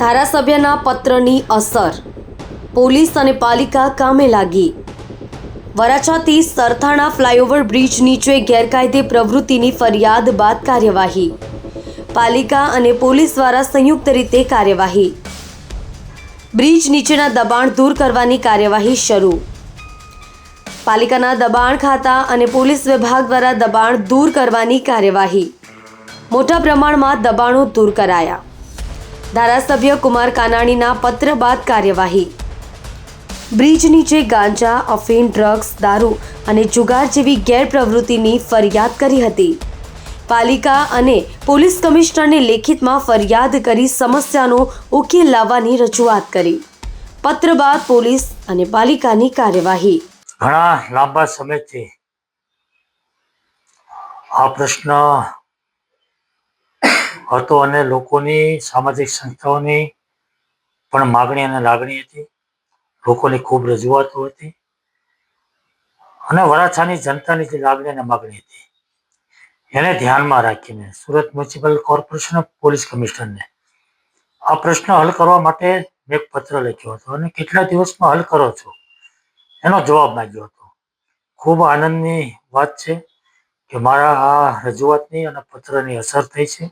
ધારાસભ્યના પત્રની અસર. પોલીસ અને પાલિકા કામે લાગી. વરાછાથી સરથાણા ફ્લાયઓવર બ્રિજ નીચે ગેરકાયદે પ્રવૃત્તિની ફરિયાદ બાદ કાર્યવાહી. પાલિકા અને પોલીસ દ્વારા સંયુક્ત રીતે કાર્યવાહી. બ્રિજ નીચેના દબાણ દૂર કરવાની કાર્યવાહી શરૂ. પાલિકાના દબાણ ખાતા અને પોલીસ વિભાગ દ્વારા દબાણ દૂર કરવાની કાર્યવાહી. મોટા પ્રમાણમાં દબાણો દૂર કરાયા. ધારાસભ્ય કુમાર કાનાણીના પત્ર બાદ કાર્યવાહી. બ્રિજ નીચે ગાંજા, અફીણ, ડ્રગ્સ, દારૂ અને જુગાર જેવી ગેરપ્રવૃત્તિની ફરિયાદ કરી હતી. પાલિકા અને પોલીસ કમિશનરને લેખિતમાં ફરિયાદ કરી સમસ્યાનો ઉકેલ લાવવાની રજૂઆત કરી. પત્ર બાદ પોલીસ અને પાલિકાની કાર્યવાહી. ઘણા લાંબા સમયથી આ પ્રશ્ન હતો અને લોકોની સામાજિક સંસ્થાઓની પણ માગણી અને લાગણી હતી. લોકોની ખૂબ રજૂઆતો હતી. અને વરાછાની જનતાની જે લાગણી અને માગણી હતી. એને ધ્યાનમાં રાખીને સુરત મ્યુનિસિપલ કોર્પોરેશન પોલીસ કમિશનરને આ પ્રશ્ન હલ કરવા માટે મેં એક પત્ર લખ્યો હતો અને કેટલા દિવસમાં હલ કરો છો? એનો જવાબ માગ્યો હતો. ખૂબ આનંદની વાત છે કે મારા આ રજૂઆતની અને પત્રની અસર થઈ છે.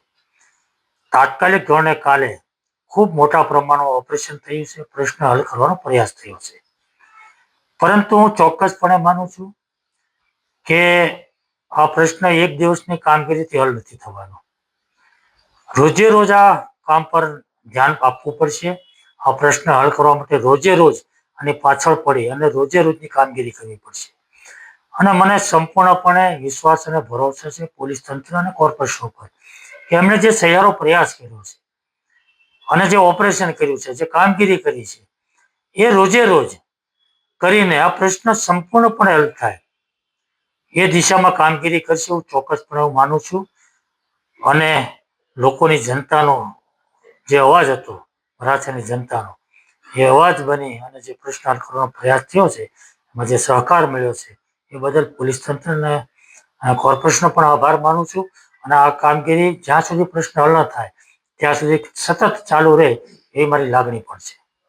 તાત્કાલિક ધોરણે કાલે ખૂબ મોટા પ્રમાણમાં ઓપરેશન થયું છે, પ્રશ્ન હલ કરવાનો પ્રયાસ થયો છે. પરંતુ હું ચોક્કસપણે માનું છું કે આ પ્રશ્ન એક દિવસની કામગીરીથી હલ નથી થવાનો. રોજે રોજ આ કામ પર ધ્યાન આપવું પડશે. આ પ્રશ્ન હલ કરવા માટે રોજે રોજ અને પાછળ પડી અને રોજે રોજની કામગીરી કરવી પડશે. અને મને સંપૂર્ણપણે વિશ્વાસ અને ભરોસો છે પોલીસ તંત્ર અને કોર્પોરેશન ઉપર. એમણે જે સહિયારો પ્રયાસ કર્યો છે અને જે ઓપરેશન કર્યું છે, જે કામગીરી કરી છે, એ રોજે રોજ કરીને આ પ્રશ્ન સંપૂર્ણપણે હલ થાય. એ દિશામાં કામગીરી કરશે હું ચોક્કસપણે હું માનું છું. અને લોકોની જનતાનો જે અવાજ હતો વરાછાની જનતાનો, એ અવાજ બની અને જે પ્રશ્ન હલ કરવાનો પ્રયાસ થયો છે, એમાં જે સહકાર મળ્યો છે, એ બદલ પોલીસ તંત્રને કોર્પોરેશનનો પણ આભાર માનું છું. અને આ કામગીરી જ્યાં સુધી પ્રશ્ન હલ ન થાય, ત્યાં સુધી સતત ચાલુ રહે, એ મારી લાગણી પણ છે.